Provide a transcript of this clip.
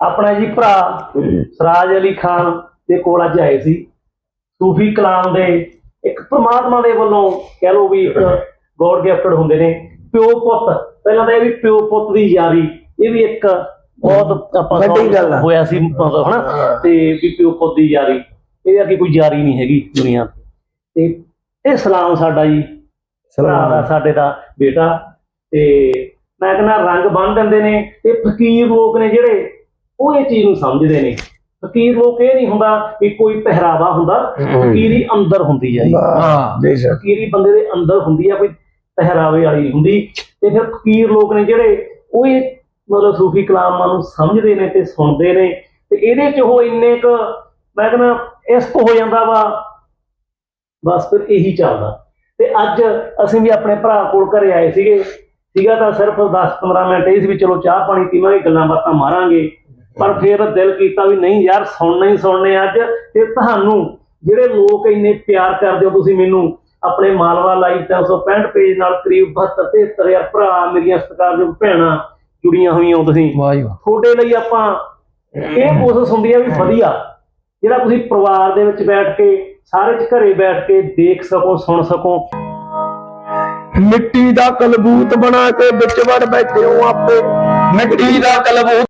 ਆਪਣਾ ਜੀ ਭਰਾ ਸਰਾਜ ਅਲੀ ਖਾਨ ਦੇ ਕੋਲ ਅੱਜ ਆਏ ਸੀ। ਸੂਫੀ ਕਲਾਮ ਦੇ ਇੱਕ ਪ੍ਰਮਾਤਮਾ ਦੇ ਵੱਲੋਂ ਕਹਿ ਲਓ ਵੀ ਇੱਕ ਗੋਡ ਗਿਫਟਡ ਹੁੰਦੇ ਨੇ। ਪਿਓ ਪੁੱਤ ਪਹਿਲਾਂ ਤਾਂ ਇਹ ਵੀ ਪਿਓ ਪੁੱਤ ਦੀ ਯਾਰੀ ਇਹ ਵੀ ਇੱਕ ਬਹੁਤ ਆਪਾਂ ਵੱਡੀ ਗੱਲ ਆ। ਹੋਇਆ ਸੀ ਹਨਾ ਤੇ ਵੀ ਪਿਓ ਪੁੱਤ ਦੀ ਯਾਰੀ। ਇਹਦੇ ਅੱਗੇ ਕੋਈ ਯਾਰੀ ਨਹੀਂ ਹੈਗੀ ਦੁਨੀਆ। ਤੇ ਇਹ ਸਲਾਮ ਸਾਡਾ ਜੀ ਭਰਾ ਦਾ ਸਾਡੇ ਦਾ ਬੇਟਾ। ਤੇ ਮੈਂ ਕਹਿੰਦਾ ਰੰਗ ਬੰਨ ਦਿੰਦੇ ਨੇ ਤੇ ਫਕੀਰ ਲੋਕ ਨੇ ਜਿਹੜੇ ਉਹ ਇਹ ਚੀਜ਼ ਨੂੰ ਸਮਝਦੇ ਨੇ ਫਕੀਰ ਲੋਕ ਇਹ ਨਹੀਂ ਹੁੰਦਾ ਵੀ ਕੋਈ ਪਹਿਰਾਵਾ ਹੁੰਦਾ ਫਕੀਰੀ ਅੰਦਰ ਹੁੰਦੀ ਹੈ ਜੀ। ਹਾਂ। ਬੇਸ਼ੱਕ। ਫਕੀਰੀ ਬੰਦੇ ਦੇ ਅੰਦਰ ਹੁੰਦੀ ਆ ਕੋਈ ਪਹਿਰਾਵੇ ਵਾਲੀ ਹੁੰਦੀ। ਤੇ ਫਿਰ ਫਕੀਰ ਲੋਕ ਨੇ ਜਿਹੜੇ ਉਹ ਇਹ ਮਤਲਬ ਸੂਫੀ ਕਲਾਮਾਂ ਨੂੰ ਸਮਝਦੇ ਨੇ ਤੇ ਸੁਣਦੇ ਨੇ। ਤੇ ਇਹਦੇ ਚ ਉਹ ਇੰਨੇ ਕੁ ਮੈਂ ਕਹਿੰਦਾ ਇਸ ਤੋਂ ਹੋ ਜਾਂਦਾ ਵਾ। ਬਸ ਫਿਰ ਇਹੀ ਚੱਲਦਾ। ਤੇ ਅੱਜ ਅਸੀਂ ਵੀ ਆਪਣੇ ਭਰਾ ਕੋਲ ਘਰੇ ਆਏ ਸੀਗੇ। ਸੀਗਾ ਤਾਂ ਸਿਰਫ 10-15 ਮਿੰਟ ਇਹ ਸੀ ਵੀ ਚਲੋ ਚਾਹ ਪਾਣੀ ਪੀਵਾਂਗੇ ਗੱਲਾਂ ਬਾਤਾਂ ਮਾਰਾਂਗੇ। ਪਰ ਫਿਰ ਦਿਲ ਕੀਤਾ ਵੀ ਨਹੀਂ ਯਾਰ ਸੁਣਨਾ ਹੀ ਸੁਣਨੇ ਅੱਜ। ਤੇ ਤੁਹਾਨੂੰ ਜਿਹੜੇ ਲੋਕ ਇੰਨੇ ਪਿਆਰ ਕਰਦੇ ਹੋ ਤੁਸੀਂ ਮੈਨੂੰ ਆਪਣੇ ਮਾਲਵਾ ਲਾਈਵ 365 ਪੇਜ ਨਾਲ ਕਰੀਬ 72 73000 ਭਰਾ ਮੇਰੀਆਂ ਸਤਿਕਾਰਯੋਗ ਭੈਣਾਂ ਜੁੜੀਆਂ ਹੋਈਆਂ ਹੋ ਤੁਸੀਂ। ਵਾਹ ਜੀ ਵਾਹ। ਤੁਹਾਡੇ ਲਈ ਆਪਾਂ ਇਹ ਕੋਸ਼ਿਸ਼ ਹੁੰਦੀ ਆ ਵੀ ਵਧੀਆ ਜਿਹੜਾ ਤੁਸੀਂ ਪਰਿਵਾਰ ਦੇ ਵਿੱਚ ਬੈਠ ਕੇ ਸਾਰੇ ਚ ਘਰੇ ਬੈਠ ਕੇ ਦੇਖ ਸਕੋ ਸੁਣ ਸਕੋ। ਮਿੱਟੀ ਦਾ ਕਲਬੂਤ ਬਣਾ ਕੇ ਵਿੱਚ ਵੜ ਬੈਠੇ ਹੋ ਆਪੇ। ਮਿੱਟੀ ਦਾ ਕਲਬੂਤ